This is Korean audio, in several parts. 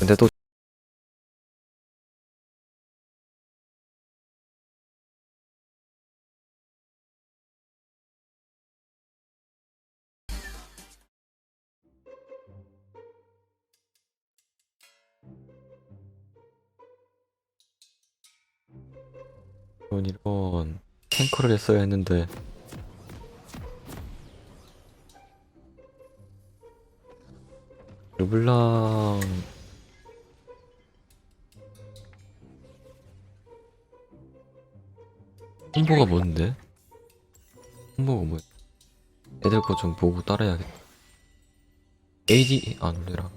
근데 또 이런 이런 탱커를 했어야 했는데. 르블랑 홍보가 뭔데? 홍보가 뭐야? 애들 거 좀 보고 따라야겠다. AD 아 놀래라.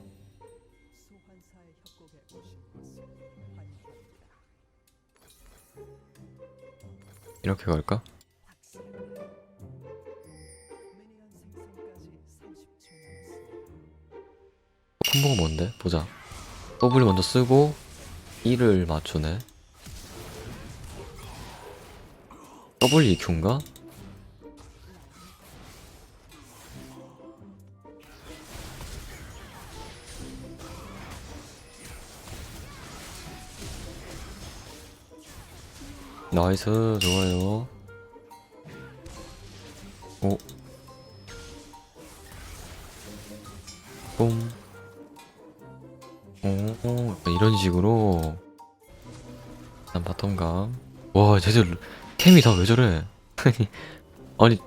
이렇게 갈까? 확실합니다. 미니언 생성까지 30초 남았습니다. 콤보가 뭔데? 보자. W 먼저 쓰고 E를 맞추네. W EQ인가? 나이스 좋아요. 오. 봄. 오, 이런 식으로. 난 바텀감. 와, 쟤들 캠이 다 왜 저래? 아니,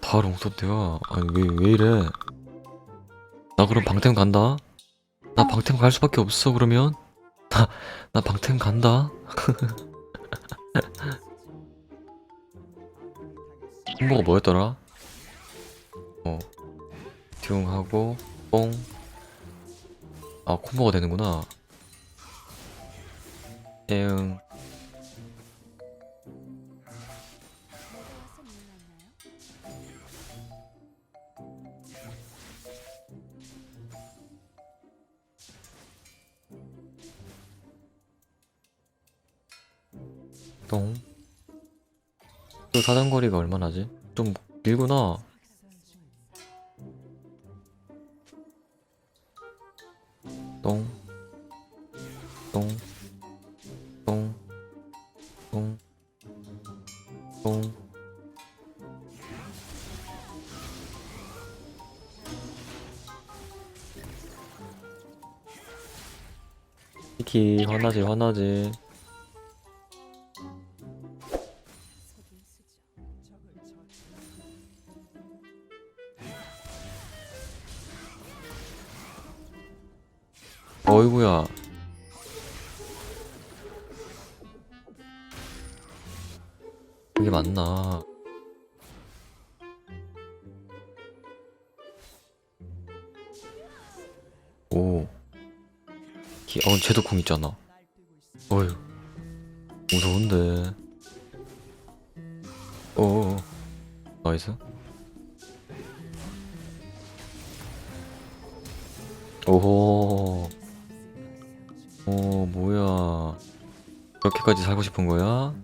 다 롱소대야. 아니, 왜, 왜 이래? 나 그럼 방템 간다? 나 방템 갈 수밖에 없어, 그러면? 나, 나 방템 간다? 홍보가 뭐였더라? 어, 듀웅하고, 뽕. 아, 콤보가 되는구나. 에응. 똥. 또 사정거리가 얼마나지? 좀 길구나. 똥. 똥. 똥. 똥. 똥. 키키 화나지 화나지 이게 맞나? 오. 기, 어 쟤도 궁 있잖아. 어휴. 무서운데. 어어 나이스. 오호. 어 뭐야. 그렇게까지 살고 싶은 거야?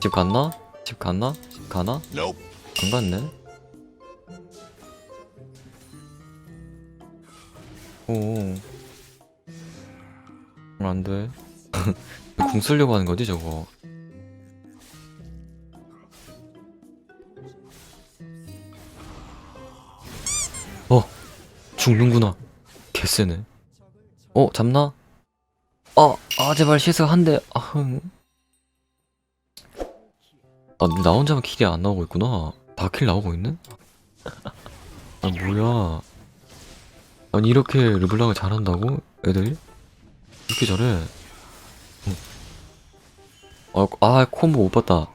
집 갔나? 집 갔나? 집 가나? 안 갔네. 오. 어, 안 돼. 궁 쓰려고 하는 거지, 저거. 어, 죽는구나. 개쎄네. 어, 잡나? 아, 아, 제발 실수 한 대. 아, 흥. 아, 나 혼자만 킬이 안 나오고 있구나. 다 킬 나오고 있네? 아, 뭐야. 아니, 이렇게 르블랑을 잘한다고? 애들? 이렇게 잘해. 응. 아, 아, 콤보 못 봤다.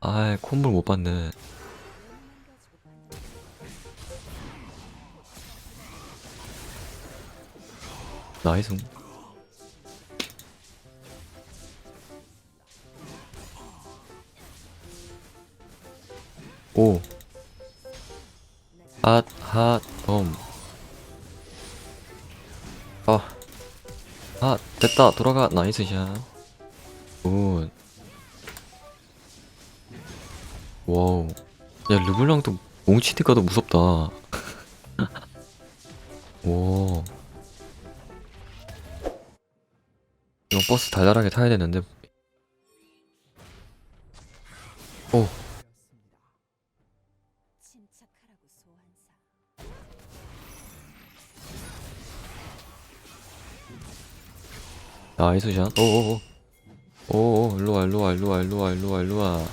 아, 콤보를 못 봤네. 나이스. 오. 핫, 핫, 덤. 아. 아, 됐다. 돌아가. 나이스 샷. 굿. 와우. 야, 르블랑도 몽치티가도 무섭다. 오. 이거 버스 달달하게 타야 되는데 나이스 샷. 오오오. 오오, 일로와, 일로와, 일로와, 일로와, 일로와, 일로와.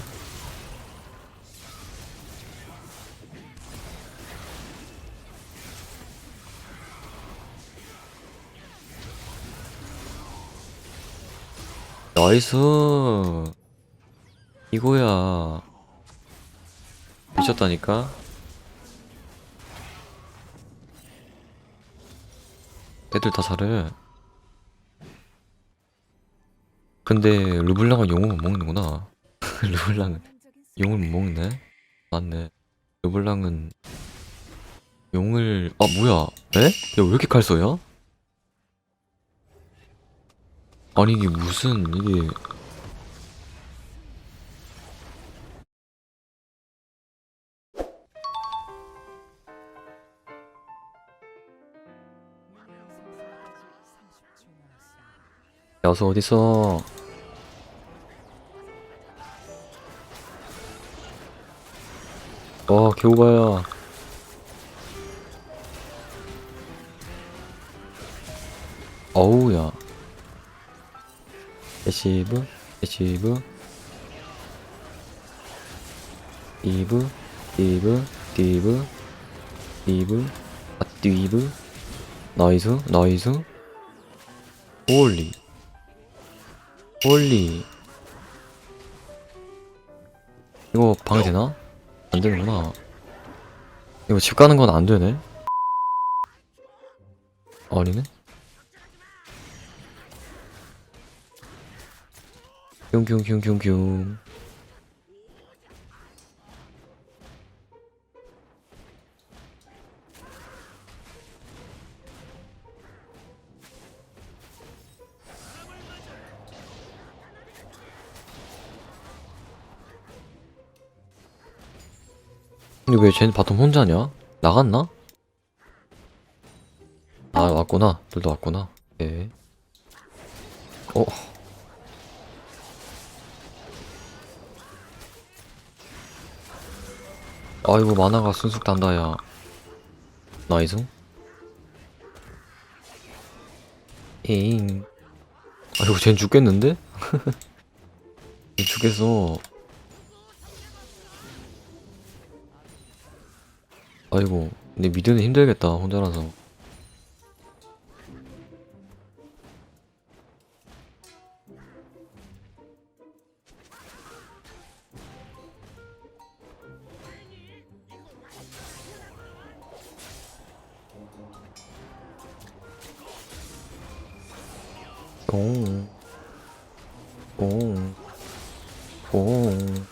나이스. 이거야. 미쳤다니까? 애들 다 잘해. 근데 르블랑은 용을 못 먹는구나. 한적인 용을 못 먹네. 맞네. 르블랑은 용을 아 뭐야? 에? 야왜 이렇게 칼 써요? 아니 이게 무슨 이게 야수 어딨어? 와 개오바야. 어우야. 에시브, 에시브, 이브, 이브, 디브, 디브, 아 디브, 나이스, 나이스, 홀리. 홀리. 이거 방해되나? 안되는구나. 이거 집 가는 건 안되네. 아니네? 뿅뿅뿅뿅뿅 근데 왜 쟤는 바텀 혼자냐? 나갔나? 아 왔구나 둘도 왔구나 예. 어 아이고 만화가 순숙 단다 야 나이스 에잉 아이고 쟨 죽겠는데? 쟤 죽겠어 아이고 근데 미드는 힘들겠다 혼자라서 뽕. 뽕. 뽕.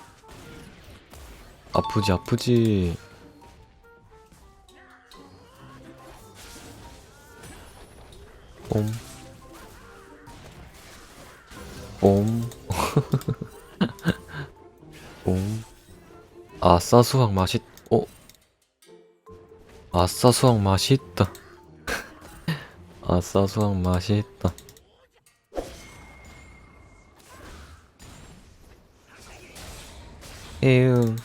아프지, 아프지. 뽕. 뽕. 뽕. 아싸, 수학 맛있, 어? 아싸, 수학 맛있다. 아싸, 수학 맛있다. 에휴.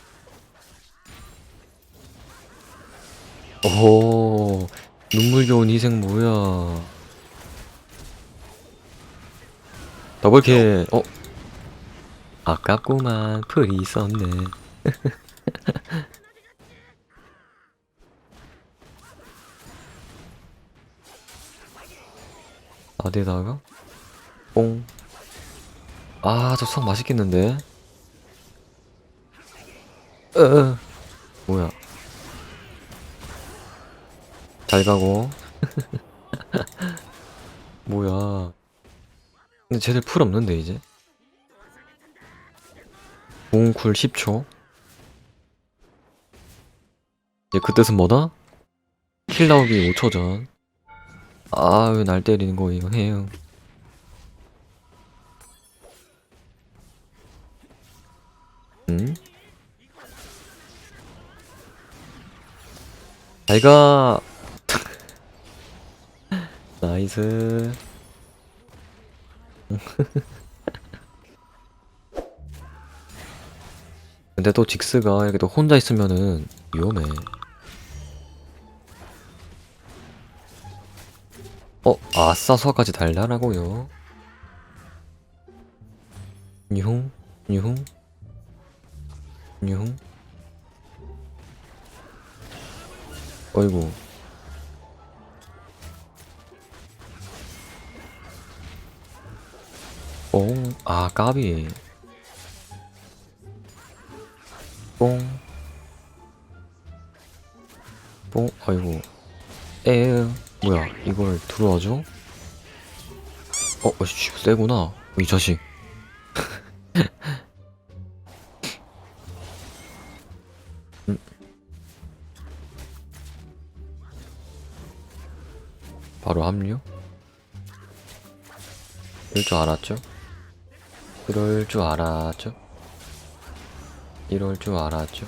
오, 눈물 겨운 희생 뭐야. 더블킬, 어? 아깝구만, 풀이 있었네. 아대다가 뽕. 아, 저 수학 맛있겠는데? 으, 으. 뭐야? 잘 가고. 뭐야? 근데 쟤들 풀 없는데 이제? 몽쿨 10초. 이제 그 뜻은 뭐다? 킬 나오기 5초 전. 아유 날 때리는 거 이건 해요. 음? 자기가. 나이스. 근데 또 직스가 이렇게 또 혼자 있으면은 위험해. 어 아싸 수화까지 달달하고요. 유흥 유흥 유흥 어이구 아, 까비. 뽕. 뽕, 아이고. 에, 뭐야, 이걸 들어와줘? 어, 어, 씨, 세구나. 이 자식. 음. 바로 합류? 이럴 줄 알았죠? 이럴 줄 알았죠? 이럴 줄 알았죠?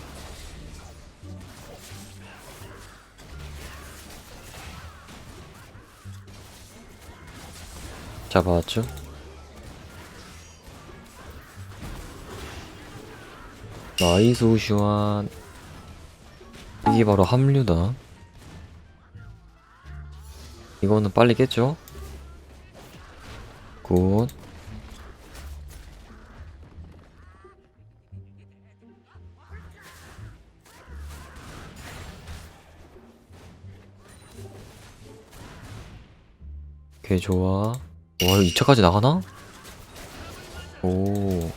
잡아왔죠? 슈안 이게 바로 합류다 이거는 빨리 깼죠? 굿 오케이 좋아 와 2차까지 나가나? 오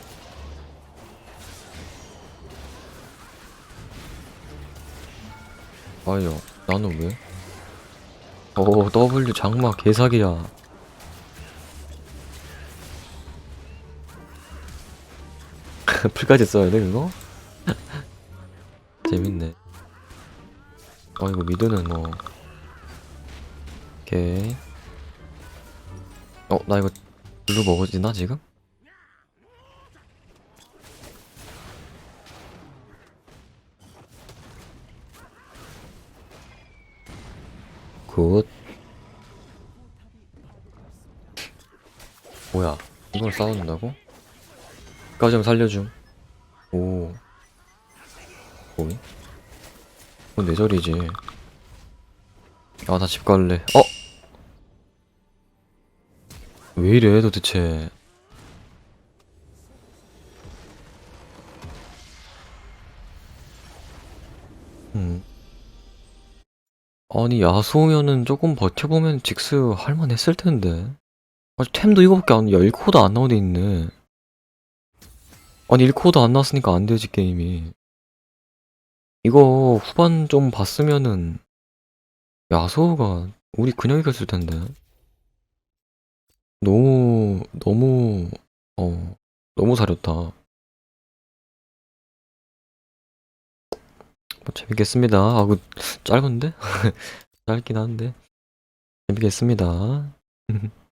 아유 나는 왜? 오 W 장마 개사기야 풀까지 써야 돼 그거? 재밌네 아 이거 미드는 뭐 오케이 어 나 이거 블루 먹어지나 지금? 굿 뭐야 이걸 싸운다고? 까지 좀 살려줌 오 뭐이? 이건 내 자리지 아 나 집 갈래 어? 왜 이래 도대체? 음. 아니 야수오면은 조금 버텨보면 직스 할만했을 텐데. 아직 템도 이거밖에 안 10코드 안 나오돼 있네. 아니 1코드 안 나왔으니까 안 되지 게임이. 이거 후반 좀 봤으면은 야수오가 우리 그냥 이겼을 텐데 너무 너무 어 너무 사렸다. 뭐 재밌겠습니다. 아 그 짧은데? 짧긴 한데. 재밌겠습니다